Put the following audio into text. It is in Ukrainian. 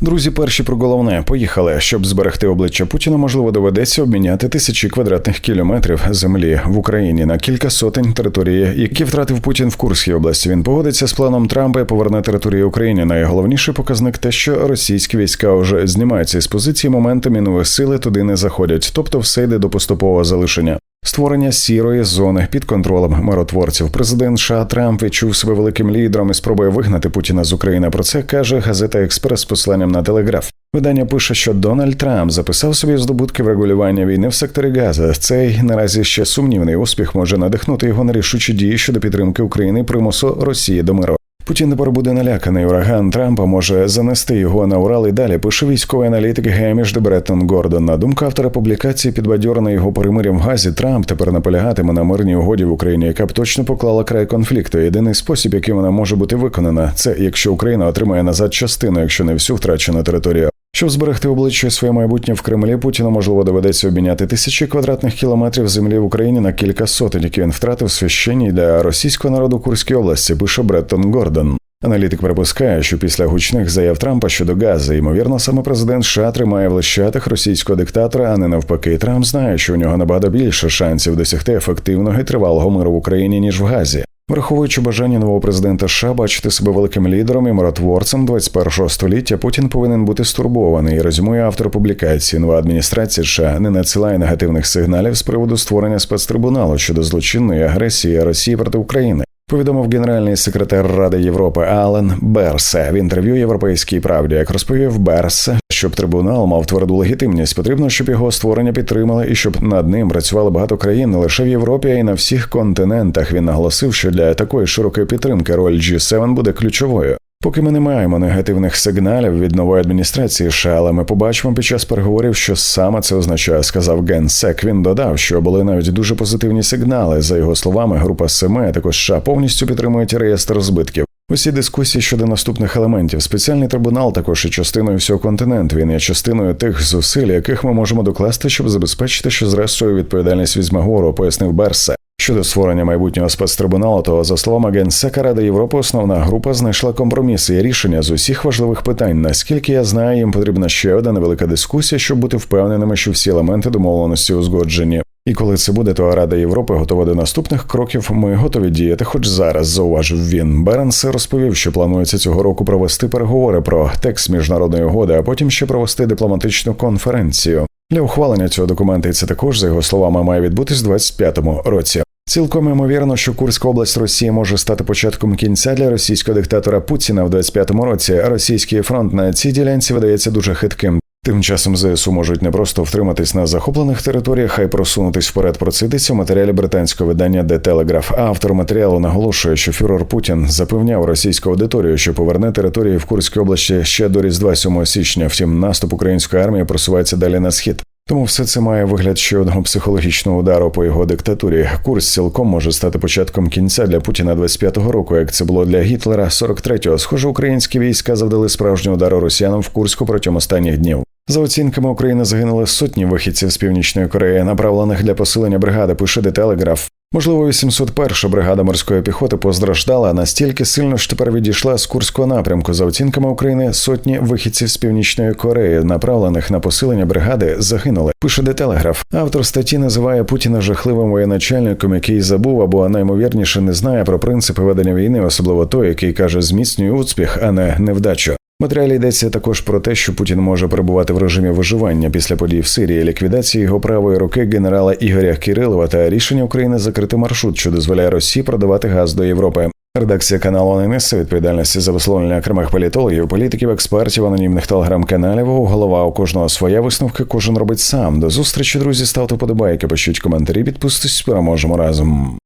Друзі, перші про головне поїхали. Щоб зберегти обличчя Путіна, можливо, доведеться обміняти тисячі квадратних кілометрів землі в Україні на кілька сотень території, які втратив Путін в Курській області. Він погодиться з планом Трампа і поверне території України. Найголовніший показник те, що російські війська вже знімаються із позиції моментами нові сили туди не заходять, тобто все йде до поступового залишення. Створення сірої зони під контролем миротворців. Президент США Трамп відчув себе великим лідером і спробує вигнати Путіна з України. Про це каже газета Експрес з посиланням на телеграф. Видання пише, що Дональд Трамп записав собі здобутки врегулювання війни в секторі Газа. Цей наразі ще сумнівний успіх може надихнути його на рішучі дії щодо підтримки України примусу Росії до миру. Путін тепер буде наляканий. Ураган Трампа може занести його на Урал і далі. Пише військовий аналітик Геміш Дебреттон Гордон. На думку автора публікації, підбадьорений його перемир'ям в Газі, Трамп тепер наполягатиме на мирній угоді в Україні, яка б точно поклала край конфлікту. Єдиний спосіб, який вона може бути виконана, це якщо Україна отримає назад частину, якщо не всю втрачену територію. Щоб зберегти обличчя своє майбутнє в Кремлі, Путіну можливо доведеться обміняти тисячі квадратних кілометрів землі в Україні на кілька сотень, які він втратив священній для російського народу Курській області. Пише Бреттон Гордон. Аналітик припускає, що після гучних заяв Трампа щодо Гази, ймовірно, саме президент США тримає в лищатах російського диктатора, а не навпаки. Трамп знає, що у нього набагато більше шансів досягти ефективного і тривалого миру в Україні ніж в Газі. Враховуючи бажання нового президента США бачити себе великим лідером і миротворцем 21-го століття, Путін повинен бути стурбований. Резюмує автор публікації. Нова адміністрація США не надсилає негативних сигналів з приводу створення спецтрибуналу щодо злочинної агресії Росії проти України. Повідомив генеральний секретар Ради Європи Ален Берсе в інтерв'ю Європейській правді, як розповів Берсе, щоб трибунал мав тверду легітимність, потрібно, щоб його створення підтримали і щоб над ним працювали багато країн не лише в Європі, а й на всіх континентах. Він наголосив, що для такої широкої підтримки роль G7 буде ключовою. Поки ми не маємо негативних сигналів від нової адміністрації, США, але ми побачимо під час переговорів, що саме це означає, сказав генсек. Він додав, що були навіть дуже позитивні сигнали. За його словами, група семи також США повністю підтримують реєстр збитків. Усі дискусії щодо наступних елементів. Спеціальний трибунал також є частиною всього континенту. Він є частиною тих зусиль, яких ми можемо докласти, щоб забезпечити, що зрештою відповідальність візьме гору, пояснив Берсе. Щодо створення майбутнього спецтрибуналу, то за словами генсека Ради Європи, основна група знайшла компроміси і рішення з усіх важливих питань. Наскільки я знаю, їм потрібна ще одна невелика дискусія, щоб бути впевненими, що всі елементи домовленості узгоджені. І коли це буде, то Рада Європи готова до наступних кроків. Ми готові діяти, хоч зараз зауважив він. Беренс розповів, що планується цього року провести переговори про текст міжнародної угоди, а потім ще провести дипломатичну конференцію. Для ухвалення цього документа і це також за його словами має відбутись у 25-му році. Цілком ймовірно, що Курська область Росії може стати початком кінця для російського диктатора Путіна в 25-му році. Російський фронт на цій ділянці видається дуже хитким. Тим часом ЗСУ можуть не просто втриматись на захоплених територіях, а й просунутись вперед. Про це йдеться у матеріалі британського видання The Telegraph. Автор матеріалу наголошує, що фюрер Путін запевняв російську аудиторію, що поверне території в Курській області ще до Різдва 7 січня. Втім, наступ української армії просувається далі на схід. Тому все це має вигляд ще одного психологічного удару по його диктатурі. Курс цілком може стати початком кінця для Путіна 25-го року, як це було для Гітлера 43-го. Схоже, українські війська завдали справжнього удару росіянам в Курську протягом останніх днів. За оцінками України загинули сотні вихідців з північної Кореї, направлених для посилення бригади. Пише де Телеграф. Можливо, 801 бригада морської піхоти постраждала настільки сильно, що тепер відійшла з Курського напрямку. За оцінками України сотні вихідців з північної Кореї, направлених на посилення бригади, загинули. Пише де Телеграф. Автор статті називає Путіна жахливим воєначальником, який забув або наймовірніше не знає про принципи ведення війни, особливо той, який каже зміцнює успіх, а не невдачу. Матеріалі йдеться також про те, що Путін може перебувати в режимі виживання після подій в Сирії, ліквідації його правої руки генерала Ігоря Кирилова та рішення України закрити маршрут, що дозволяє Росії продавати газ до Європи. Редакція каналу не несе відповідальності за висловлення окремих політологів, політиків, експертів, анонімних телеграм-каналів. Голова у кожного своя висновка, кожен робить сам. До зустрічі, друзі, ставте подобайки, пишіть коментарі, підписуйтесь, переможемо разом.